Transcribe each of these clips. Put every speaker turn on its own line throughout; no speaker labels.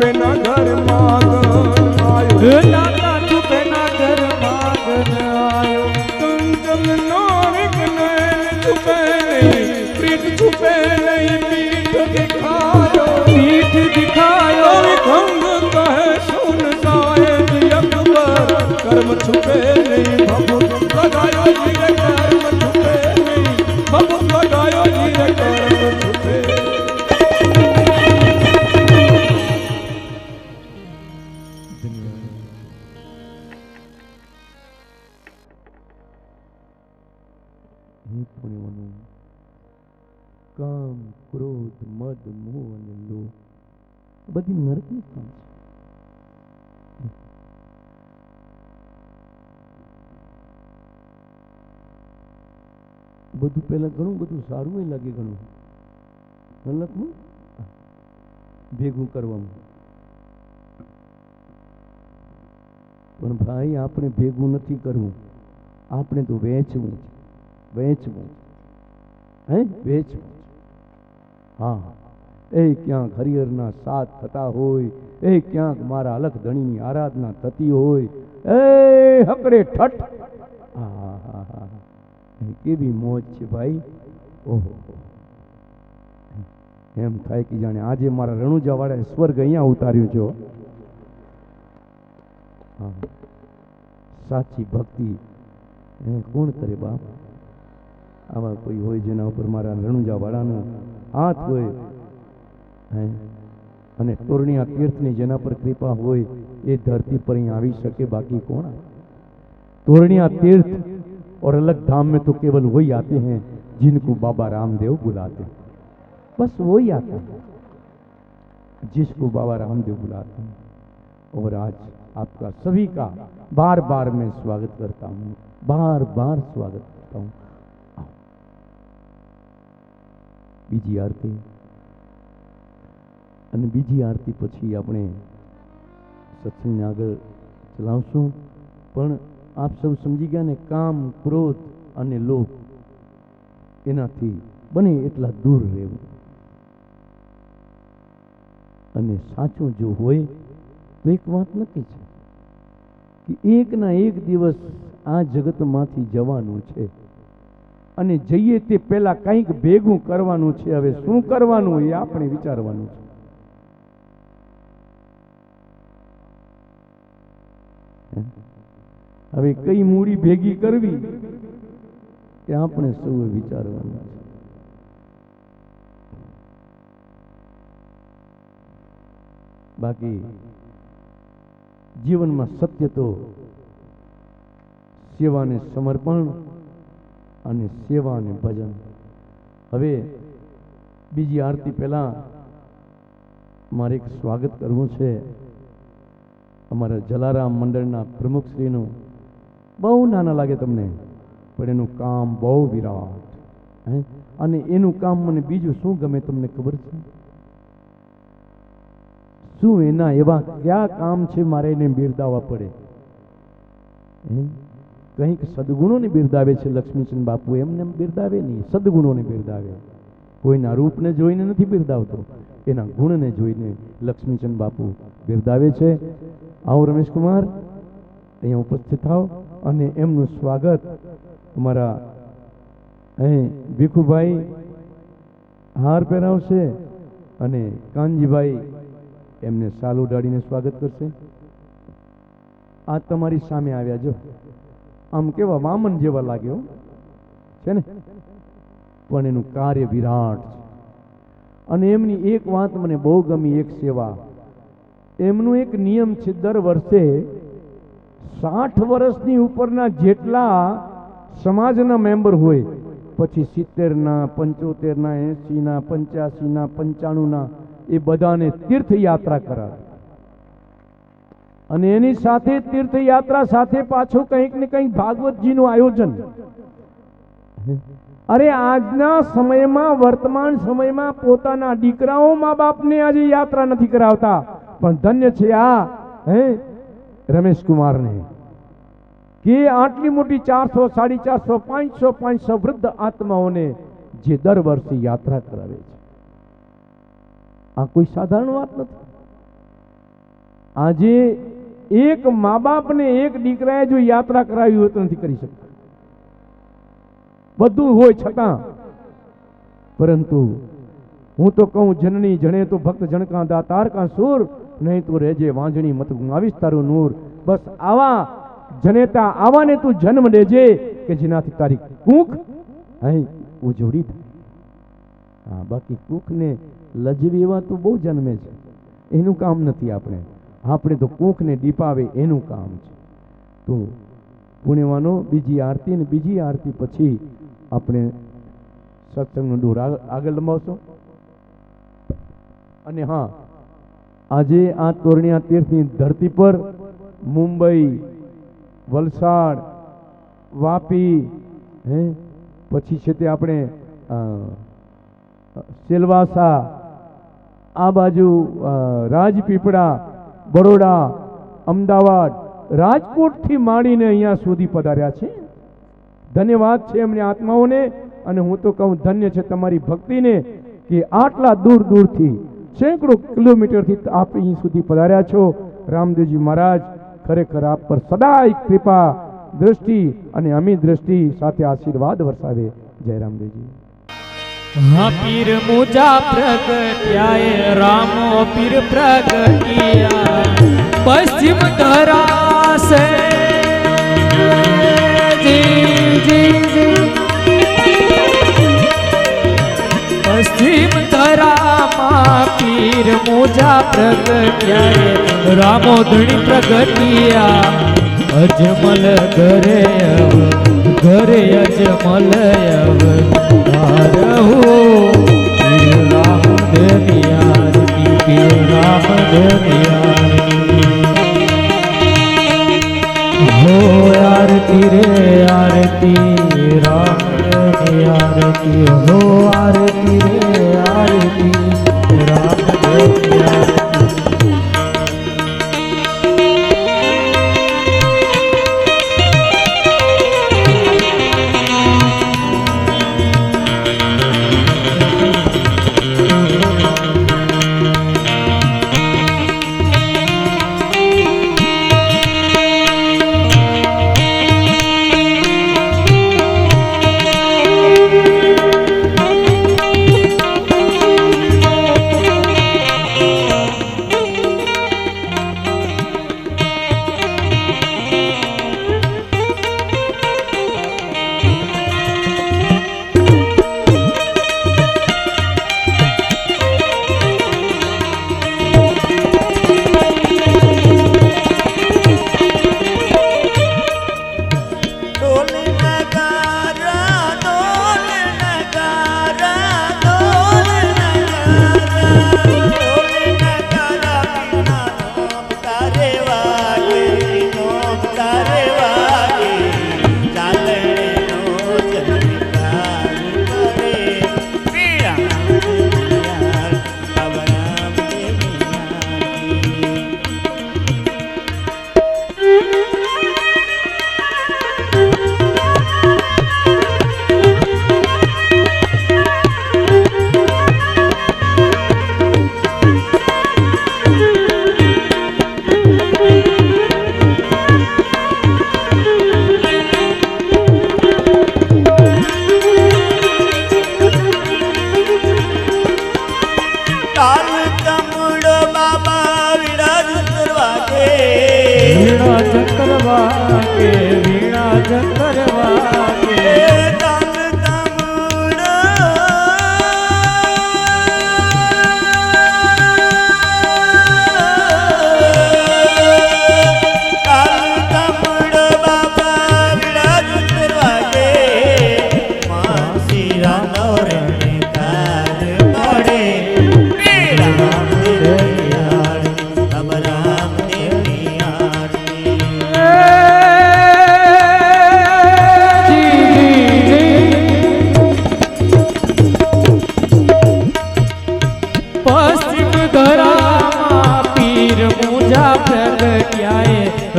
દાતા છુપે ના ઘર માગન આયો
હે દાતા છુપે ના ઘર માગન આયો
કંચન નારક નયન છુપે નહીં પ્રીત છુપે નહીં પીઠ દિખાયો
પીઠ દિખાયો
ખંગ કહે સુન સાહેબ અકબર કર્મ છુપે નહીં. હે પુણ્યવનું કામ, ક્રોધ, મદ મોહ અને લોભ, બધી નરકની કામ છે. બધું પહેલા ઘણું બધું સારું એ લાગે ઘણું. નલકનું ભેગું કરવામાં. પણ ભાઈ, આપણે ભેગું નથી કરવું. આપણે તો વેચવું છે. વેચવું. હે? વેચવું. હા. એ ક્યાંક હરિહરના સાથ થતા હોય, એ ક્યાંક મારા અલગ ધણીની આરાધના થતી હોય. એ હકડે ઠઠ. કેવી મોજ છે ભાઈ. ઓહો એમ થાય કે જાણે આજે મારા રણુજાવાળાએ સ્વર્ગ અહીંયા ઉતાર્યું છે સાચી ભક્તિ. એ કોણ કરે બાપ? આવા કોઈ હોય જેના ઉપર મારા રણુજાવાળાનો હાથ હોય હે અને ટોરણિયા તીર્થની જેના પર કૃપા હોય એ ધરતી પર અહીં આવી શકે બાકી કોણ આવે? तोरणिया तीर्थ और अलग धाम में तो केवल वही आते हैं जिनको बाबा रामदेव बुलाते हैं बस वही आते हैं जिसको बाबा रामदेव बुलाते हैं और आज आपका सभी का बार बार मैं स्वागत करता हूँ बार बार स्वागत करता हूँ બીજી આરતી. અને બીજી આરતી પછી આપણે સત્સંગને આગળ ચલાવશું. પણ આપ સૌ સમજી ગયા ને, કામ, ક્રોધ અને લોભ એનાથી બને એટલા દૂર રહેવું. અને સાચું જો હોય, તો એક વાત નક્કી છે, કે એકના એક દિવસ આ જગતમાંથી જવાનું છે. અને જઈએ તે પહેલા કંઈક ભેગું કરવાનું છે. હવે શું કરવાનું એ આપણે વિચારવાનું છે. હવે કઈ મૂડી ભેગી કરવી એ આપણે સૌએ વિચારવાનું છે. બાકી જીવનમાં સત્ય તો સેવાને સમર્પણ અને સેવા અને ભજન. હવે બીજી આરતી પહેલાં મારે એક સ્વાગત કરવું છે. અમારા જલારામ મંડળના પ્રમુખશ્રીનું. બહુ નાના લાગે તમને, પણ એનું કામ બહુ વિરાટ, હે? અને એનું કામ મને બીજું શું ગમે તમને ખબર છે? શું એના એવા કયા કામ છે મારે એને બિરદાવવા પડે? હે? કંઈક સદગુણોને બિરદાવે છે લક્ષ્મીચંદ બાપુ, એમને એમ બિરદાવે નહીં, સદગુણોને બિરદાવે કોઈના રૂપને જોઈને નથી બિરદાવતો, એના ગુણને જોઈને લક્ષ્મીચંદ બાપુ બિરદાવે છે. આવો રમેશ કુમાર, અહીંયા ઉપસ્થિત થાવ અને એમનું સ્વાગત અમારા અહીં ભીખુભાઈ હાર પહેરાવશે અને કાનજીભાઈ એમને સાલ ઉડાડીને સ્વાગત કરશે. આ તમારી સામે આવ્યા જો. આમ કેવા વામન જેવા લાગ્યો છે ને? પણ એનું કાર્ય વિરાટ છે. અને એમની એક વાત મને બહુ ગમી, એક સેવા. એમનું એક નિયમ છે, દર વર્ષે સાઠ વર્ષની ઉપરના જેટલા સમાજના મેમ્બર હોય, પછી સિત્તેરના, પંચોતેરના એંશીના પંચ્યાસીના, પંચાણુંના, એ બધાને તીર્થયાત્રા કરાવે. અને એની સાથે તીર્થયાત્રા સાથે પાછું કંઈક ને કંઈક ભાગવતજીનું આયોજન. અરે આજના સમયમાં, વર્તમાન સમયમાં પોતાના દીકરાઓ મા બાપને આજે યાત્રા નથી કરાવતા. પણ ધન્ય છે આ, હે, રમેશ કુમારને. કે આટલી મોટી ચારસો, સાડી ચારસો, પાંચસો પાંચસો વૃદ્ધ આત્માઓને જે દર વર્ષે યાત્રા કરાવે છે. આ કોઈ સાધારણ વાત નથી. આજે એક મા બાપને એક દીકરાએ જો યાત્રા કરાવી હોય તો નથી કરી શકતા. બધું હોય છતાં. પરંતુ હું તો કહું, જનની જણે તો ભક્ત જણકા દા તારકા સુર, નહીં તું રહેજે વાંજણી મત ગુમાવીશ તારું નૂર. બસ આવા જનેતા આવાને તું જન્મ દેજે કે જેનાથી તારી કૂખ અહીં ઉજવડી થાય. હા, બાકી લજવી એવા તું બહુ જન્મે છે. એનું કામ નથી આપણે. આપણે તો કૂખને દીપાવે એનું કામ છે. તો પૂર્ણિમાનો બીજી આરતી ને બીજી આરતી પછી આપણે સત્સંગનો દોર આગળ લંબાવશો. અને હા, આજે આ તોરણિયા તીર્થની ધરતી પર મુંબઈ, વલસાડ, વાપી, હે, પછી છે તે આપણે સેલવાસા, આ બાજુ રાજપીપળા બરોડા, અમદાવાદ, રાજકોટથી માંડીને અહીંયા સુધી પધાર્યા છે. ધન્યવાદ છે એમની આત્માઓને અને હું તો કહું ધન્ય છે તમારી ભક્તિને કે આટલા દૂર દૂરથી, સેંકડો કિલોમીટરથી આપ અહીં સુધી પધાર્યા છો. રામદેવજી મહારાજ, ખરેખર આપ પર સદાય કૃપા, દ્રષ્ટિ અને અમી દ્રષ્ટિ સાથે આશીર્વાદ વરસાવે. જય રામદેવજી.
હા, પીર મુજા પ્રગટ્યાએ રામો પીર પ્રગટિયા. પશ્ચિમ ધરાશે. પશ્ચિમ ધરામાં પીર મોજા પ્રગટ્યા. રામોધણી પ્રગટિયા. અજમલ ઘરે ઘરે અજમલ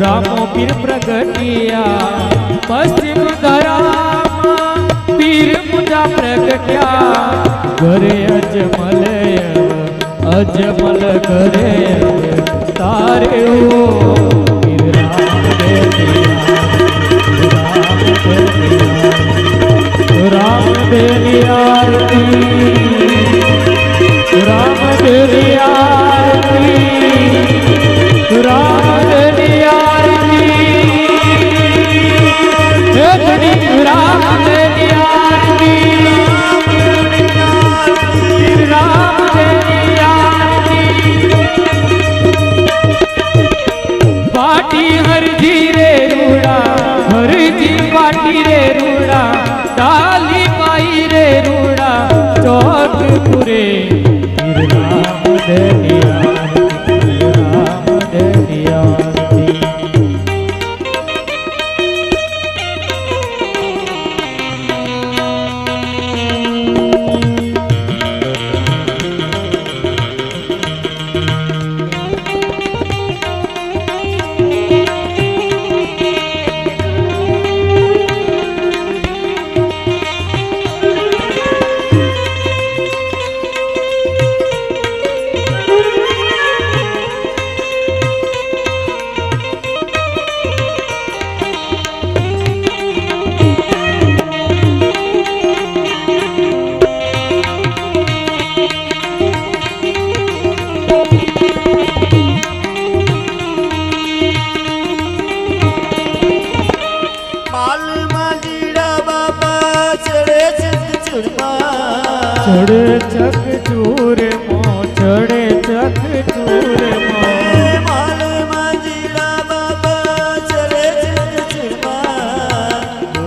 રામો પીર પ્રગટ્યા પશ્ચિમ ધરામાં પીર મુજા પ્રગટ્યા. ઘરે અજમલ અજમલ કરે તારે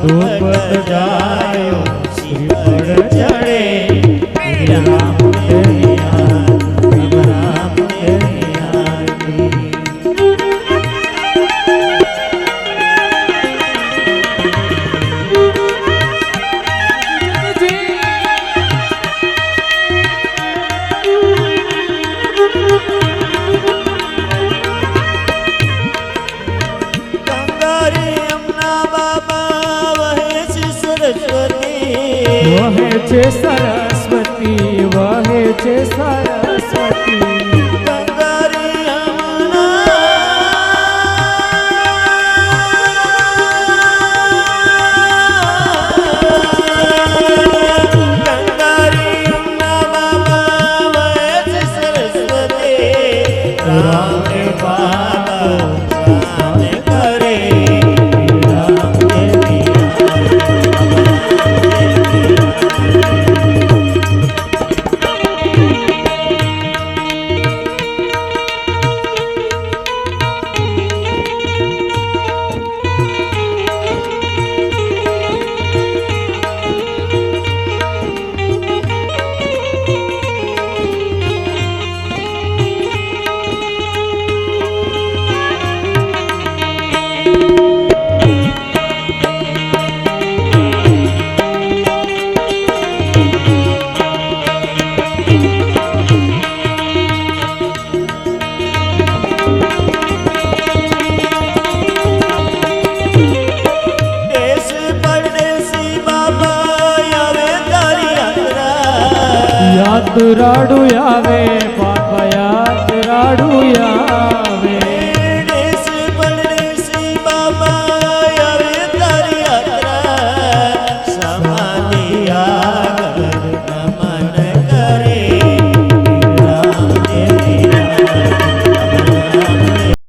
ધૂપ ગાયો શિવડ ચડે
છે સરસ્વતી
વહે છે સરસ્વતી
રાડુ રાડુ આવે
પાપયા